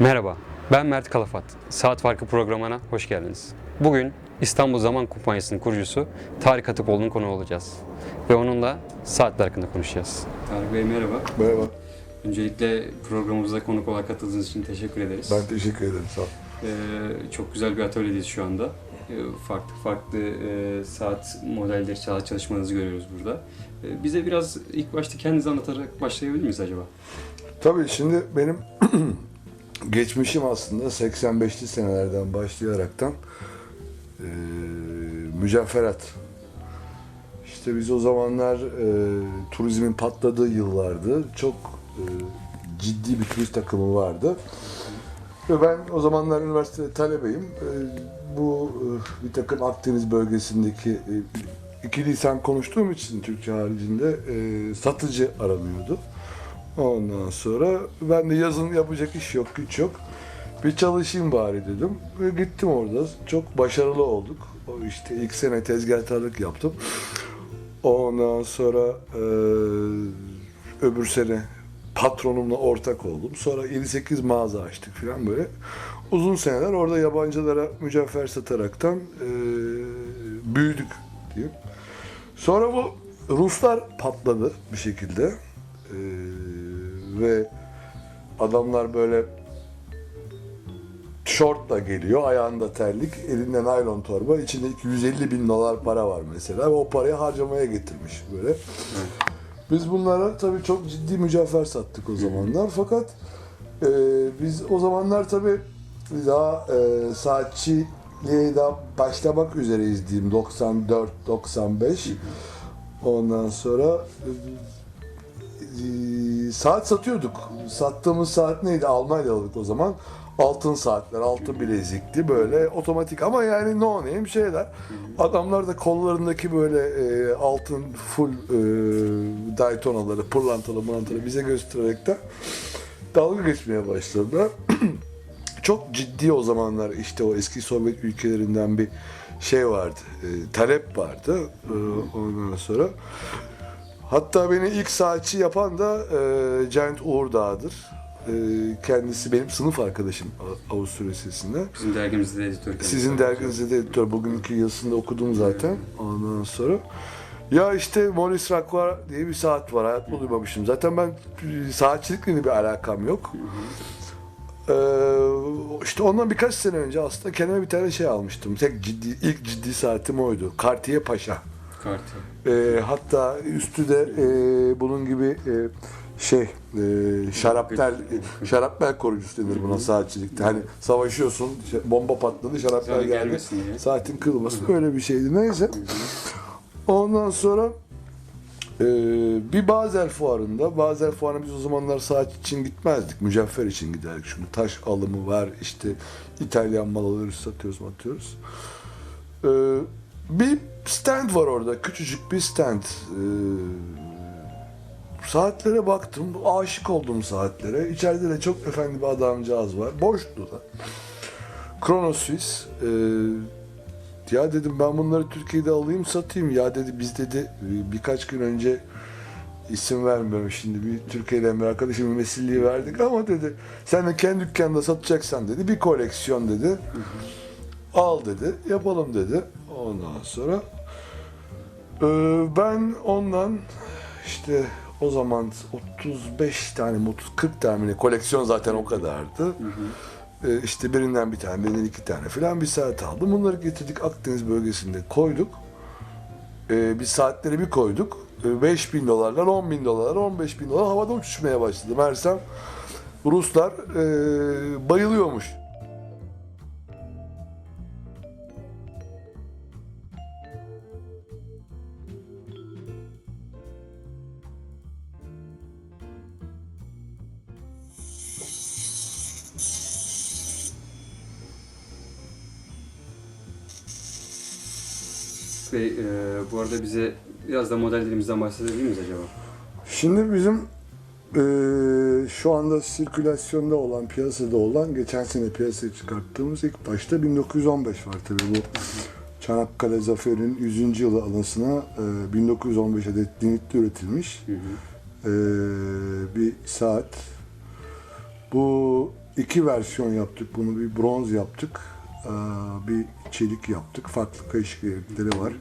Merhaba, ben Mert Kalafat. Saat Farkı programına hoş geldiniz. Bugün İstanbul Zaman Kumpanyası'nın kurucusu Tarık Atıpoğlu'nun konu olacağız. Ve onunla saatler hakkında konuşacağız. Tarık Bey merhaba. Merhaba. Öncelikle programımıza konuk olarak katıldığınız için teşekkür ederiz. Ben teşekkür ederim. Sağ ol. Ee, çok güzel bir atölyedeyiz şu anda. Ee, farklı farklı e, saat modelleri, saat çalışmanızı görüyoruz burada. Ee, bize biraz ilk başta kendinizi anlatarak başlayabilir miyiz acaba? Tabii şimdi benim geçmişim aslında 85'li senelerden başlayaraktan e, mücevherat. İşte biz o zamanlar e, turizmin patladığı yıllardı. Çok e, ciddi bir turist takımı vardı. Ve ben o zamanlar üniversitede talebeyim. E, bu e, bir takım Akdeniz bölgesindeki e, iki lisan konuştuğum için Türkçe haricinde e, satıcı aranıyordu. Ondan sonra ben de yazın yapacak iş yok, güç yok. Bir çalışayım bari dedim. Ve gittim orada. Çok başarılı olduk. O işte ilk sene tezgahtarlık yaptım. Ondan sonra e, öbür sene patronumla ortak oldum. Sonra 7-8 mağaza açtık falan böyle. Uzun seneler orada yabancılara mücevher sataraktan e, büyüdük diyeyim. Sonra bu Ruslar patladı bir şekilde. Ve adamlar böyle şortla geliyor, ayağında terlik, elinde naylon torba, içinde 250 bin dolar para var mesela. Ve o parayı harcamaya getirmiş böyle. Biz bunlara tabii çok ciddi mücevher sattık o zamanlar. Fakat e, biz o zamanlar tabii daha e, saatçiliğe daha başlamak üzereyiz diyeyim. 94-95 ondan sonra e, e, saat satıyorduk. Sattığımız saat neydi? Almanya'lık o zaman. Altın saatler, altın bilezikli böyle otomatik ama yani no name şeyler. Adamlar da kollarındaki böyle e, altın full e, Daytona'ları, pırlantalı mırlantalı bize göstererek de dalga geçmeye başladılar. Çok ciddi o zamanlar işte o eski Sovyet ülkelerinden bir şey vardı, e, talep vardı e, ondan sonra. Hatta beni ilk saatçi yapan da e, Cent Uğur Dağ'dır. E, kendisi benim sınıf arkadaşım Avusturya Lisesi'nde. Bizim dergimizde de editör. Sizin derginizde de editör. Bugünkü yazısında okudum zaten. Ondan sonra. Ya işte Maurice Racquard diye bir saat var. Hayatımda duymamışım. Zaten ben e, saatçilikle bir alakam yok. Ee, işte ondan birkaç sene önce aslında kendime bir tane şey almıştım. Tek ciddi, ilk ciddi saatim oydu. Cartier Paşa. Kartı. Ee, hatta üstü de e, bunun gibi e, şey e, şarapnel şarapnel koruyucusu denir buna saatçilikte. Hani savaşıyorsun, şey, bomba patladı, şarapnel Zaten geldi. gelmesin diye. Saatin kırılması öyle bir şeydi. Neyse. Ondan sonra e, bir Basel fuarında, Basel fuarına biz o zamanlar saat için gitmezdik, mücevher için giderdik. Çünkü taş alımı var, işte İtalyan mal alıyoruz, satıyoruz, atıyoruz. E, bir stand var orada, küçücük bir stand. E, saatlere baktım, aşık oldum saatlere. İçeride de çok efendi bir adamcağız var, boştu da. Chrono Swiss. e, ya dedim ben bunları Türkiye'de alayım satayım. Ya dedi biz dedi birkaç gün önce isim vermiyorum şimdi bir Türkiye'den bir arkadaşım mesilliği verdik ama dedi sen de kendi dükkanda satacaksan dedi bir koleksiyon dedi. Al dedi yapalım dedi. Ondan sonra e, ben ondan işte o zaman 35 tane mi 30 40 tane koleksiyon zaten o kadardı. Ee, işte birinden bir tane, birinden iki tane falan bir saat aldım. Bunları getirdik Akdeniz bölgesinde koyduk. Ee, biz saatleri bir koyduk. Ee, 5 bin dolarlar, 10 bin dolarlar, 15 bin dolar havada uçuşmaya başladı. Meğersem Ruslar e, bayılıyormuş. Bey, e, bu arada bize biraz da modellerimizden bahsedebilir miyiz acaba? Şimdi bizim e, şu anda sirkülasyonda olan, piyasada olan, geçen sene piyasaya çıkarttığımız ilk başta 1915 var tabii bu. Çanakkale Zaferi'nin 100. yılı anısına e, 1915 adet limitli üretilmiş Hı hı. e, bir saat. Bu iki versiyon yaptık bunu. Bir bronz yaptık, bir çelik yaptık. Farklı kayış gerekleri var.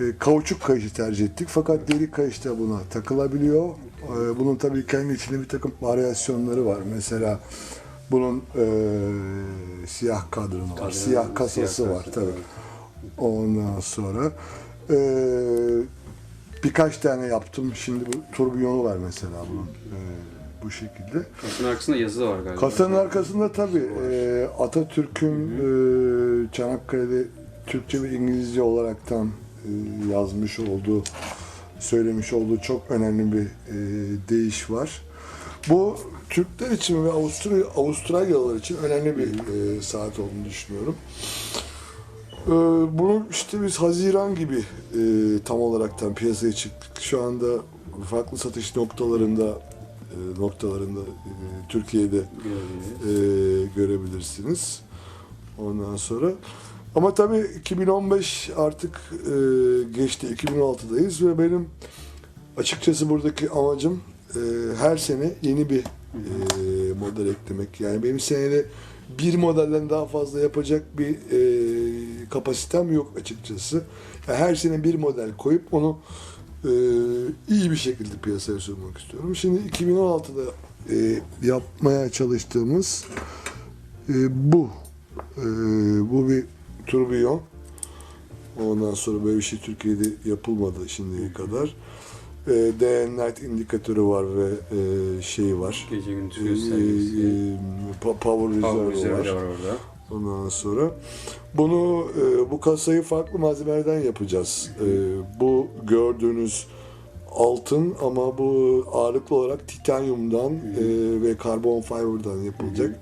Ee, Kauçuk kayışı tercih ettik fakat deri kayış da buna takılabiliyor. Ee, Bunun tabii kendi içinde bir takım varyasyonları var. Mesela bunun ee, siyah kadranı var, siyah kasası siyah var tabii. Ondan sonra ee, birkaç tane yaptım. Şimdi bu turbiyonu var mesela bunun ee, bu şekilde. Kasanın arkasında yazı da var galiba. Kasanın arkasında tabii e, Atatürk'ün e, Çanakkale'de Türkçe ve İngilizce olaraktan e, yazmış olduğu, söylemiş olduğu çok önemli bir e, deyiş var. Bu Türkler için ve Avusturya, Avustralyalılar için önemli bir e, saat olduğunu düşünüyorum. E, bunu işte biz Haziran gibi e, tam olaraktan piyasaya çıktık. Şu anda farklı satış noktalarında e, noktalarında e, Türkiye'de e, görebilirsiniz. Ondan sonra ama tabii 2015 artık e, geçti 2016'dayız ve benim açıkçası buradaki amacım e, her sene yeni bir e, model eklemek. Yani benim senede bir modelden daha fazla yapacak bir e, kapasitem yok açıkçası. Yani her sene bir model koyup onu iyi bir şekilde piyasaya sunmak istiyorum. Şimdi 2016'da e, yapmaya çalıştığımız e, bu. E, bu bir turbiyon. Ondan sonra böyle bir şey Türkiye'de yapılmadı şimdiye kadar. E, day and night indikatörü var ve e, şey var. Gece gündüz E, göstergesi. e, pa- power Power reserve var. var orada. Ondan sonra bunu e, bu kasayı farklı malzemelerden yapacağız. E, bu gördüğünüz altın ama bu ağırlıklı olarak titanyumdan e, ve karbon fiber'dan yapılacak.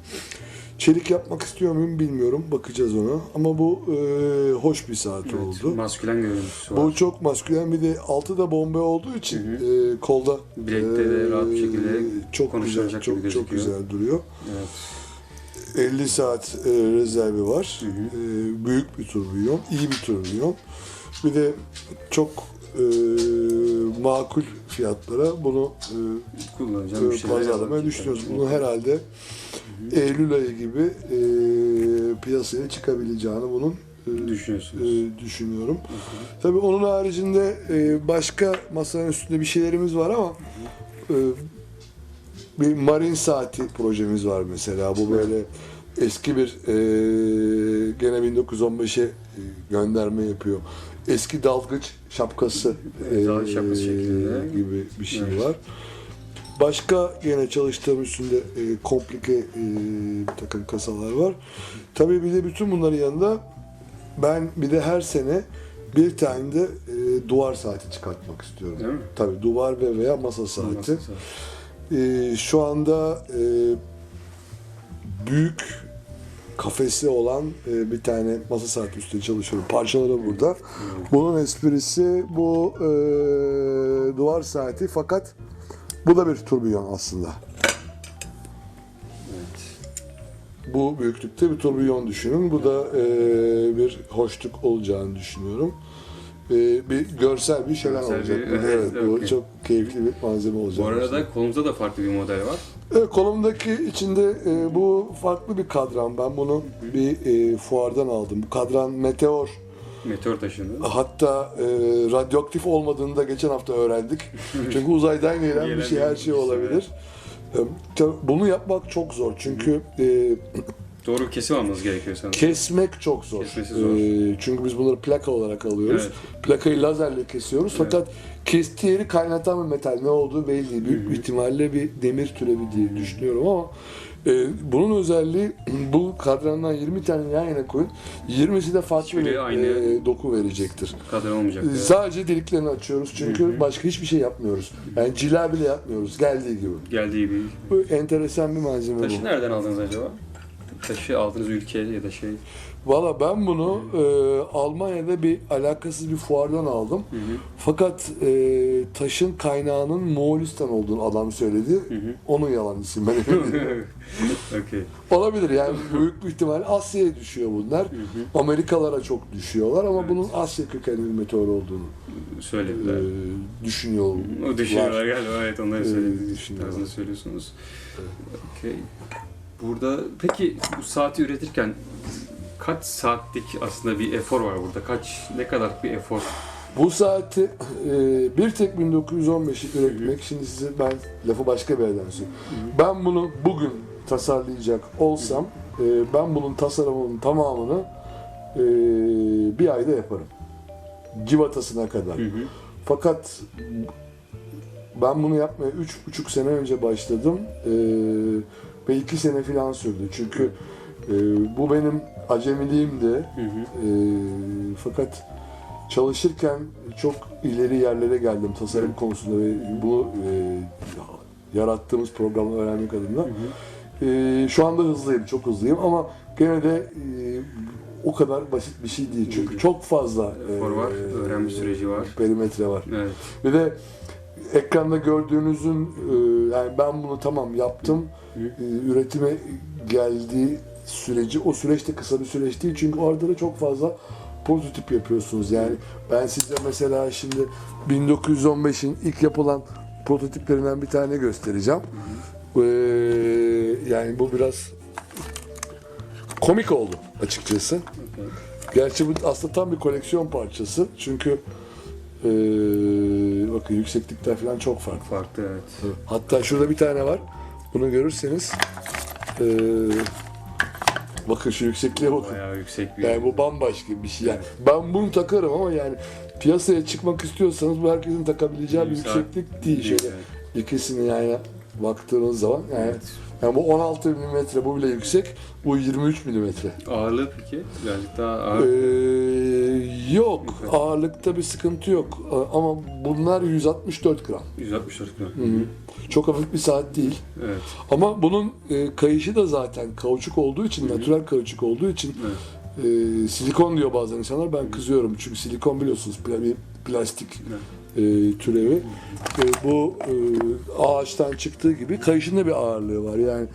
Çelik yapmak istiyor muyum bilmiyorum. Bakacağız ona. Ama bu e, hoş bir saat Evet, oldu. maskülen görüntüsü var. Bu çok maskülen bir de altı da bombe olduğu için e, kolda Bilekte de rahat bir şekilde çok güzel, konuşulacak çok gibi çok gözüküyor. güzel duruyor. Evet. 50 saat e, rezervi var. E, büyük bir turbiyon, iyi bir turbiyon. Bir de çok e, makul fiyatlara bunu Kullanacağım e, şeyler pazarlamaya yapmak düşünüyoruz. Bunu herhalde Eylül ayı gibi e, piyasaya çıkabileceğini bunun e, Düşünüyorsunuz. e, düşünüyorum. Tabii onun haricinde e, başka masanın üstünde bir şeylerimiz var ama e, bir marin saati projemiz var mesela. Bu böyle eski bir e, gene 1915'e e, gönderme yapıyor. Eski dalgıç şapkası Evet, dalgıç şapkası şeklinde. gibi bir şey Evet. var. Başka gene çalıştığım üstünde e, komplike e, bir takım kasalar var. Tabii bir de bütün bunların yanında ben bir de her sene bir tane de e, duvar saati çıkartmak istiyorum. Değil mi? Tabii duvar ve veya masa saati. Masa saati. E, şu anda e, büyük kafesi olan e, bir tane masa saati üstünde çalışıyorum. Parçaları burada. Bunun esprisi bu e, duvar saati fakat bu da bir turbiyon aslında. Evet. Bu büyüklükte bir turbiyon düşünün. Bu da e, bir hoşluk olacağını düşünüyorum. E, bir görsel bir şölen Görsel olacak. bir- evet, Evet, bu okey. çok keyifli bir malzeme olacak. Bu arada kolumuzda da farklı bir model var. Evet, kolumdaki içinde e, bu farklı bir kadran. Ben bunu bir e, fuardan aldım. Bu kadran meteor. Meteor taşını. Hatta e, radyoaktif olmadığını da geçen hafta öğrendik. Çünkü uzaydan gelen bir Gelen şey her bir şey şey, olabilir. E, tabii bunu yapmak çok zor. Çünkü e, Doğru bir kesim almanız gerekiyor sanırım. kesmek çok zor. Kesmesi zor. E, çünkü biz bunları plaka olarak alıyoruz. Plakayı lazerle kesiyoruz. Fakat kestiği yeri kaynatan bir metal ne olduğu belli değil. Büyük bir ihtimalle bir demir türevi diye düşünüyorum ama e, bunun özelliği bu kadrandan 20 tane yan yana koyun. 20'si de farklı bir aynı- e, doku verecektir. Kadar olmayacak. Yani. Sadece deliklerini açıyoruz çünkü başka hiçbir şey yapmıyoruz. Yani cila bile yapmıyoruz geldiği gibi. Geldiği bir... Bu enteresan bir malzeme Taşı bu. nereden aldınız acaba? Taşı aldığınız ülke ya da şey. Valla ben bunu e, Almanya'da bir alakasız bir fuardan aldım. Fakat e, taşın kaynağının Moğolistan olduğunu adam söyledi. Onun yalancısıyım ben. Okey. Olabilir yani büyük bir ihtimal Asya'ya düşüyor bunlar. Amerikalara çok düşüyorlar ama bunun Asya kökenli bir meteor olduğunu e, Söylediler. düşünüyorum. o düşünüyorlar galiba evet onları söylediğiniz tarzında söylüyorsunuz. Okey. Burada peki bu saati üretirken kaç saatlik aslında bir efor var burada? Kaç ne kadar bir efor? Bu saati e, bir tek 1915'i üretmek, şimdi size ben lafı başka bir yerden söyleyeyim. Ben bunu bugün tasarlayacak olsam, e, ben bunun tasarımının tamamını e, bir ayda yaparım. Civatasına kadar. Hı hı. Fakat ben bunu yapmaya üç buçuk sene önce başladım e, ve iki sene falan sürdü. Çünkü e, bu benim acemiliğimdi. Hı hı. E, fakat çalışırken çok ileri yerlere geldim tasarım konusunda ve bu e, yarattığımız programı öğrenmek adına. E, şu anda hızlıyım, çok hızlıyım ama gene de e, o kadar basit bir şey değil. Çünkü çok fazla Efor var, öğrenme süreci var. perimetre var. Evet. Bir de ekranda gördüğünüzün e, yani ben bunu tamam yaptım. E, Üretime geldiği süreci o süreç de kısa bir süreç değil. Çünkü orada da çok fazla prototip yapıyorsunuz. Yani ben size mesela şimdi 1915'in ilk yapılan prototiplerinden bir tane göstereceğim. E, yani bu biraz komik oldu açıkçası. Gerçi bu aslında tam bir koleksiyon parçası. Çünkü eee bakın yükseklikler falan çok farklı. Farklı evet. Hatta şurada bir tane var. Bunu görürseniz eee, bakın şu yüksekliğe bakın. Bayağı yüksek bir Yani bu bambaşka bir şey. Yani ben bunu takarım ama yani piyasaya çıkmak istiyorsanız bu herkesin takabileceği bir yükseklik değil. Şöyle evet. ikisini yani baktığınız zaman yani, Evet. yani bu 16 mm bu bile yüksek. Bu 23 mm. Ağırlığı peki? Birazcık daha ağır. Ee, yok. Ağırlıkta bir sıkıntı yok. Ee, Ama bunlar 164 gram. 164 gram. Çok hafif bir saat değil. Evet. Ama bunun e, kayışı da zaten kauçuk olduğu için, natürel kauçuk olduğu için Evet. e, silikon diyor bazen insanlar. Ben kızıyorum çünkü silikon biliyorsunuz bir plastik e, türevi. E, bu e, ağaçtan çıktığı gibi kayışın da bir ağırlığı var. Yani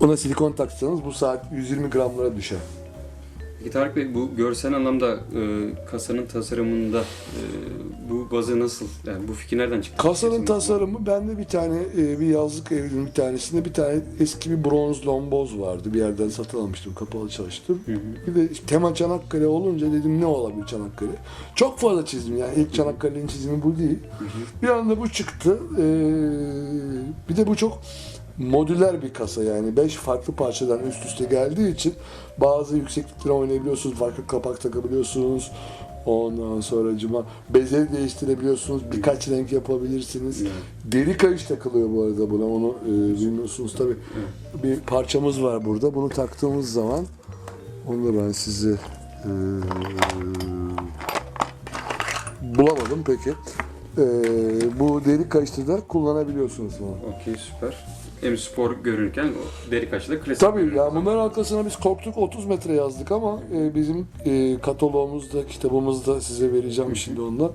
ona silikon taksanız bu saat 120 gramlara düşer. Peki Tarık Bey bu görsel anlamda e, kasanın tasarımında e, bu bazı nasıl? Yani bu fikir nereden çıktı? Kasanın tasarımı bende bir tane e, bir yazlık evinin bir tanesinde bir tane eski bir bronz lomboz vardı. Bir yerden satın almıştım. Kapalı çalıştım. Hı hı. Bir de tema Çanakkale olunca dedim ne olabilir Çanakkale? Çok fazla çizdim yani. ilk Çanakkale'nin çizimi bu değil. Bir anda bu çıktı. Ee, bir de bu çok modüler bir kasa yani. Beş farklı parçadan üst üste geldiği için bazı yüksekliklere oynayabiliyorsunuz. Farklı kapak takabiliyorsunuz. Ondan sonra cuma bezleri değiştirebiliyorsunuz. Birkaç renk yapabilirsiniz. Deri kayış takılıyor bu arada buna. Onu e, bilmiyorsunuz tabii. Bir parçamız var burada. Bunu taktığımız zaman onu da ben size e, bulamadım peki. E, bu deri kayışta da kullanabiliyorsunuz bunu. Okey süper. Hem spor görünürken o deri kaşı da klasik. Tabii ya bunların arkasına biz korktuk 30 metre yazdık ama e, bizim e, kataloğumuzda, kitabımızda size vereceğim şimdi ondan.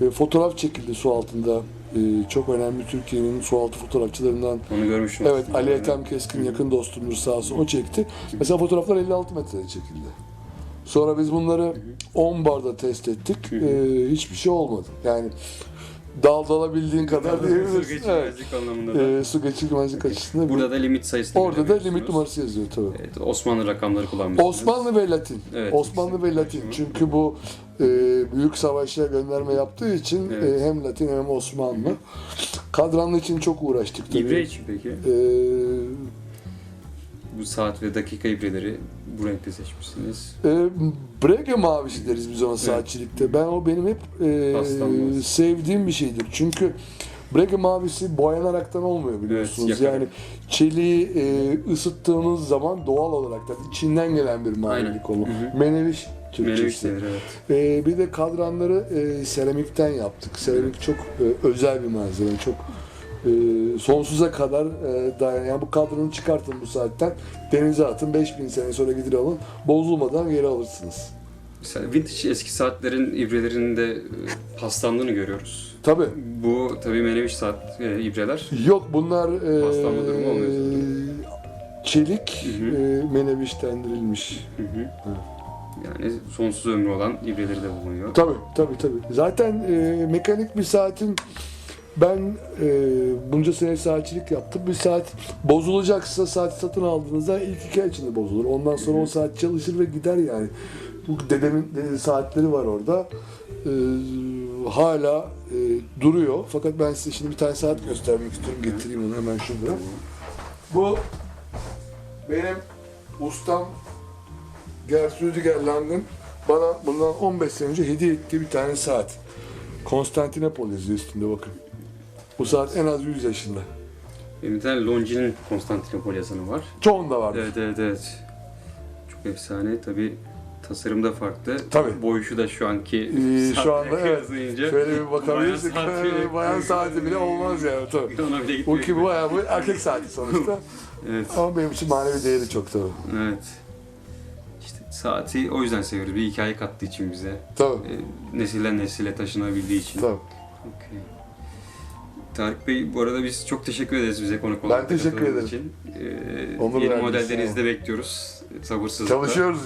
E, fotoğraf çekildi su altında. E, çok önemli Türkiye'nin su altı fotoğrafçılarından Onu görmüştüm. Evet. Ali Ethem Keskin yakın dostumdur sağ olsun o çekti. Mesela fotoğraflar 56 metrede çekildi. Sonra biz bunları 10 barda test ettik. Ee, hiçbir şey olmadı. Yani dal dalabildiğin kadar Su diyebilirsin. Evet. geçirmezlik anlamında da. Ee, su geçirmezlik açısından. Burada da limit sayısını Orada da limit numarası yazıyor tabii. Evet, Osmanlı rakamları kullanmışsınız. Osmanlı ve Latin. Evet, Osmanlı ve Latin. Çünkü bu e, büyük savaşlara gönderme yaptığı için Evet. e, hem Latin hem Osmanlı. Kadranlı için çok uğraştık tabii. İbre için peki? Ee, Bu saat ve dakika ibreleri bu renkte seçmişsiniz. E, Brege mavisi deriz biz ona saatçilikte. Ben o benim hep e, sevdiğim bir şeydir. Çünkü Brege mavisi boyanaraktan olmuyor biliyorsunuz. Evet, yakarak. yani çeliği e, ısıttığınız zaman doğal olarak da içinden gelen bir mavilik olur. Meneviş Türkçesi. evet. E, bir de kadranları e, seramikten yaptık. Seramik çok e, özel bir malzeme. Çok e, sonsuza kadar e, dayan. Yani bu kadranı çıkartın bu saatten denize atın 5000 sene sonra gidin alın. Bozulmadan geri alırsınız. Mesela vintage eski saatlerin ibrelerinde e, paslandığını görüyoruz. Tabii. Bu tabii meneviş saat e, ibreler. Yok bunlar e, Paslanma durumu olmuyor çelik Hı hı. e, menevişlendirilmiş. Hı hı. Yani sonsuz ömrü olan ibreleri de bulunuyor. Tabii tabii tabii. Zaten e, mekanik bir saatin ben e, bunca sene saatçilik yaptım. Bir saat bozulacaksa saat satın aldığınızda ilk iki ay içinde bozulur. Ondan sonra o saat çalışır ve gider yani. Bu dedemin dedi, saatleri var orada. E, hala e, duruyor. Fakat ben size şimdi bir tane saat göstermek istiyorum. Getireyim onu hemen şurada. Bu benim ustam Gert Rüdiger Lang'ın bana bundan 15 sene önce hediye ettiği bir tane saat. Konstantinopol yazıyor üstünde bakın. Bu saat en az 100 yaşında. Bir tane Longines Konstantinopol yazanı var. Çoğunda var. Evet evet evet. Çok efsane. Tabi tasarım da farklı. Tabii. Boyuşu da şu anki Ee, şu anda evet. kıyaslayınca Şöyle bir bakabilirsek bayan saati- bayan saati bile olmaz yani. Tabii. Ona bile Bu ki bu bayağı bu erkek saati sonuçta. Evet. Ama benim için manevi değeri çok tabii. Evet. İşte saati o yüzden seviyoruz. Bir hikaye kattığı için bize. Tabii. Ee, nesilden nesile taşınabildiği için. Tabii. Okey. Tarık Bey bu arada biz çok teşekkür ederiz bize konuk Ben olarak teşekkür ederim. için. Ee, Onur yeni vermiş, modellerinizi de bekliyoruz. Sabırsızlıkla. Çalışıyoruz.